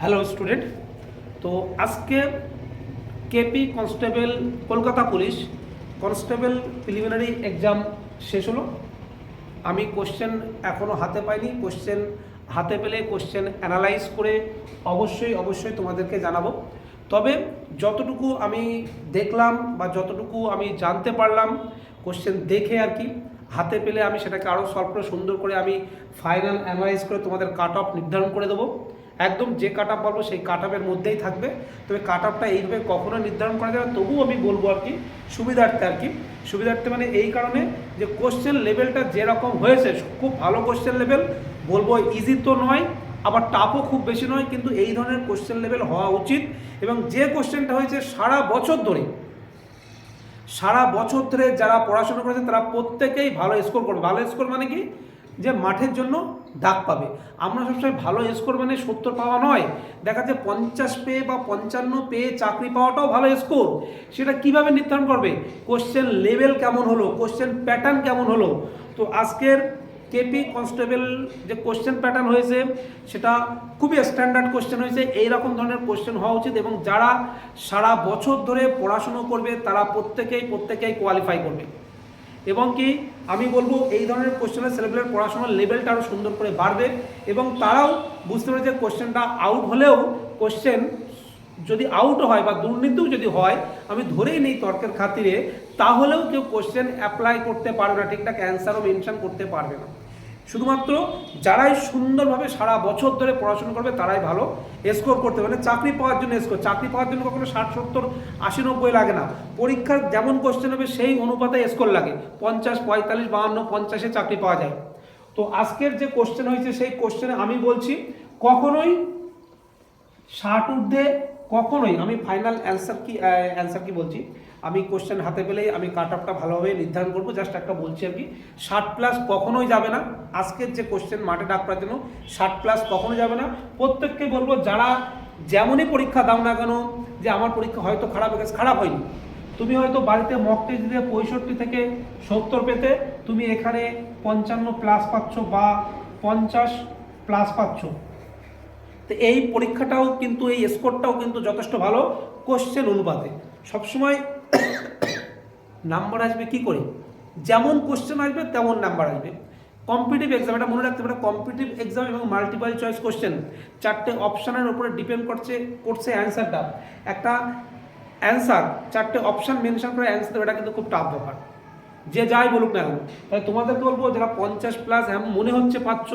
Hello student, তো আজকে K P constable, Kolkata police constable preliminary exam শেষ হলো। আমি কোশ্চেন এখনও হাতে পাইনি কোশ্চেন হাতে পেলে কোশ্চেন অ্যানালাইজ করে অবশ্যই অবশ্যই তোমাদেরকে জানাব। তবে যতটুকু আমি দেখলাম বা যতটুকু আমি জানতে পারলাম কোশ্চেন দেখে আর কি, হাতে পেলে আমি সেটাকে আরও সলভ করে সুন্দর করে আমি ফাইনাল অ্যানালাইজ করে তোমাদের কাট অফ নির্ধারণ করে দেবো। একদম যে কাট আপ বলব সেই কাট আপের মধ্যেই থাকবে। তবে কাট আপটা এইভাবে কখনো নির্ধারণ করা যাবে তবুও আমি বলব আর কি, সুবিধার্থে আর কি। সুবিধার্থে মানে এই কারণে যে কোশ্চেন লেভেলটা যেরকম হয়েছে, খুব ভালো কোশ্চেন লেভেল বলব ইজি তো নয়, আবার টাফও খুব বেশি নয়, কিন্তু এই ধরনের কোশ্চেন লেভেল হওয়া উচিত। এবং যে কোশ্চেনটা হয়েছে সারা বছর ধরে, সারা বছর ধরে যারা পড়াশোনা করেছে তারা প্রত্যেকেই ভালো স্কোর করবে। ভালো স্কোর মানে কি? যে মাঠের জন্য ডাক পাবে। আমরা সবসময় ভালো স্কোর মানে সত্তর পাওয়া নয়। দেখা যাচ্ছে পঞ্চাশ পেয়ে বা পঞ্চান্ন পেয়ে চাকরি পাওয়াটাও ভালো স্কোর সেটা কীভাবে নির্ধারণ করবে? কোশ্চেন লেভেল কেমন হলো? কোশ্চেন প্যাটার্ন কেমন হলো? তো আজকের কেপি কনস্টেবল যে কোশ্চেন প্যাটার্ন হয়েছে, সেটা খুবই স্ট্যান্ডার্ড কোশ্চেন হয়েছে। এই রকম ধরনের কোশ্চেন হওয়া উচিত এবং যারা সারা বছর ধরে পড়াশুনো করবে, তারা প্রত্যেকেই প্রত্যেকেই কোয়ালিফাই করবে। এবং কি আমি বলব এই ধরনের কোশ্চেনের ছেলেপেলের পড়াশোনার লেভেলটা আরও সুন্দর করে বাড়বে এবং তারাও বুঝতে পারে যে কোশ্চেনটা আউট হলেও কোশ্চেন যদি আউট হয় বা দুর্নীতিও যদি হয়, আমি ধরেই নেই তর্কের খাতিরে, তাহলেও কেউ কোশ্চেন অ্যাপ্লাই করতে পারবে না, ঠিকঠাক অ্যান্সারও মেনশন করতে পারবে না। শুধুমাত্র যারাই সুন্দরভাবে সারা বছর ধরে পড়াশোনা করবে, তারাই ভালো। স্কোর করতে পারে চাকরি পাওয়ার জন্য স্কোর চাকরি পাওয়ার জন্য কখনো ষাট, সত্তর, আশি, নব্বই লাগে না। পরীক্ষার যেমন কোশ্চেন হবে, সেই অনুপাতে স্কোর লাগে। পঞ্চাশ, পঁয়তাল্লিশ, বাহান্ন, পঞ্চাশে চাকরি পাওয়া যায়। তো আজকের যে কোশ্চেন হয়েছে, সেই কোশ্চেনে আমি বলছি, কখনোই ষাট ঊর্ধ্বে, কখনোই, আমি ফাইনাল অ্যান্সার কি অ্যান্সার কি বলছি? আমি কোশ্চেন হাতে পেলেই আমি কাট আপটা ভালোভাবে নির্ধারণ করব জাস্ট একটা বলছি আর কি। ষাট প্লাস কখনোই যাবে না। আজকের যে কোশ্চেন মাঠে ডাক করার জন্য ষাট প্লাস কখনো যাবে না। প্রত্যেককে বলব, যারা যেমনই পরীক্ষা দাও না কেন, যে আমার পরীক্ষা হয়তো খারাপ হয়ে গেছে, খারাপ হয়নি। তুমি হয়তো বাড়িতে মক দিয়ে পঁয়ষট্টি থেকে সত্তর পেতে, তুমি এখানে পঞ্চান্ন প্লাস পাচ্ছ বা পঞ্চাশ প্লাস পাচ্ছ। তো এই পরীক্ষাটাও কিন্তু, এই স্কোরটাও কিন্তু যথেষ্ট ভালো। কোশ্চেন অনুপাতে। সবসময় নাম্বার আসবে কি করে? যেমন কোশ্চেন আসবে, তেমন নাম্বার আসবে। কম্পিটিভ এক্সাম এটা মনে রাখতে পারে কম্পিটিভ এক্সাম এবং মাল্টিপাল চয়েস কোশ্চেন চারটে অপশানের উপরে ডিপেন্ড করছে করছে অ্যান্সারটা একটা অ্যান্সার চারটে অপশান মেনশন করে অ্যান্সার দেবে, এটা কিন্তু খুব টাফ ব্যাপার। যে যাই বলুক না কেন তাই তোমাদেরকে বলব, যারা পঞ্চাশ প্লাস এমন মনে হচ্ছে পাচ্ছ,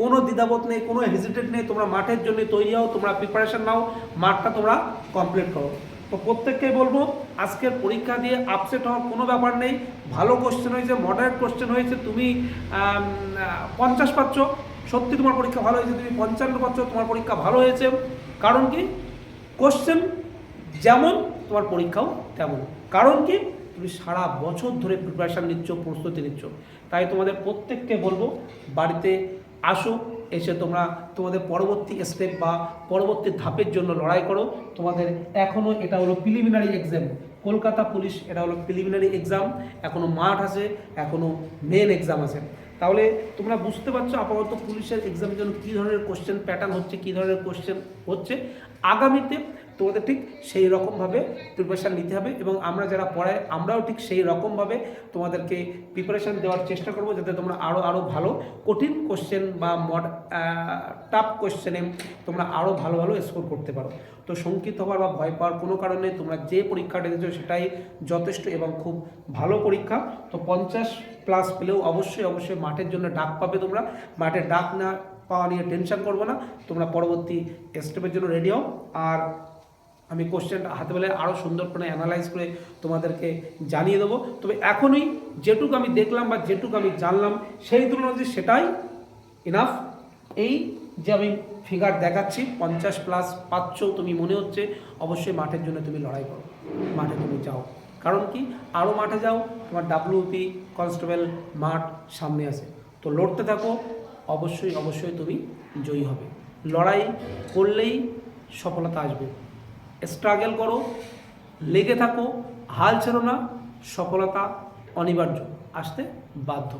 কোনো দ্বিধাবোধ নেই, কোনো হেজিটেট নেই, তোমরা মাঠের জন্য তৈরি হও, তোমরা প্রিপারেশান নাও, মাঠটা তোমরা কমপ্লিট করো। তো প্রত্যেককে বলব আজকের পরীক্ষা দিয়ে আপসেট হওয়ার কোনো ব্যাপার নেই। ভালো কোশ্চেন হয়েছে মডারেট কোশ্চেন হয়েছে, তুমি পঞ্চাশ পাচ্ছ। সত্যি তোমার পরীক্ষা ভালো হয়েছে, তুমি পঞ্চান্ন পাচ্ছ, তোমার পরীক্ষা ভালো হয়েছে। কারণ কি? কোশ্চেন যেমন, তোমার পরীক্ষাও তেমন। কারণ কি? তুমি সারা বছর ধরে প্রিপারেশান নিচ্ছ, প্রস্তুতি নিচ্ছ। তাই তোমাদের প্রত্যেককে বলব, বাড়িতে আসো, এসে তোমরা তোমাদের পরবর্তী স্টেপ বা পরবর্তী ধাপের জন্য লড়াই করো। তোমাদের এখনও এটা হলো প্রিলিমিনারি এক্সাম কলকাতা পুলিশ, এটা হলো প্রিলিমিনারি এক্সাম এখনও মাঠ আছে এখনও মেন এক্সাম আছে। তাহলে তোমরা বুঝতে পারছ আপাতত পুলিশের এক্সামের জন্য কী ধরনের কোশ্চেন প্যাটার্ন হচ্ছে, কী ধরনের কোশ্চেন হচ্ছে। আগামীতে তোমাদের ঠিক সেই রকমভাবে প্রিপারেশান নিতে হবে এবং আমরা যারা পড়াই আমরাও ঠিক সেই রকমভাবে তোমাদেরকে প্রিপারেশান দেওয়ার চেষ্টা করব যাতে তোমরা আরও আরও ভালো কঠিন কোশ্চেন বা মড টাফ কোশ্চেনে তোমরা আরও ভালো ভালো স্কোর করতে পারো। তো শঙ্কিত হওয়ার বা ভয় পাওয়ার কোনো কারণে তোমরা যে পরীক্ষাটা দিচ্ছ সেটাই যথেষ্ট এবং খুব ভালো পরীক্ষা। তো পঞ্চাশ প্লাস পেলেও অবশ্যই অবশ্যই মাঠের জন্য ডাক পাবে তোমরা। মাঠে ডাক না পাওয়া নিয়ে টেনশন করব না। তোমরা পরবর্তী স্টেপের জন্য রেডি হও। আর আমি কোশ্চেনটা হাতে পেলে আরও সুন্দর করে অ্যানালাইজ করে তোমাদেরকে জানিয়ে দেবো। তবে এখনই যেটুকু আমি দেখলাম বা যেটুকু আমি জানলাম, সেই তুলনাতে সেটাই ইনাফ এই যে আমি ফিগার দেখাচ্ছি, পঞ্চাশ প্লাস পাচ্ছ তুমি মনে হচ্ছে, অবশ্যই মাঠের জন্য তুমি লড়াই করো। মাঠে তুমি যাও। কারণ কি? আরও মাঠে যাও, তোমার ডাব্লিউপি কনস্টেবল মাঠ সামনে আছে। তো লড়তে থাকো, অবশ্যই অবশ্যই তুমি জয়ী হবে। লড়াই করলেই সফলতা আসবে। স্ট্রাগল করো লেগে থাকো হাল ছেড়ো না সফলতা অনিবার্য। আসতে বাধ্য।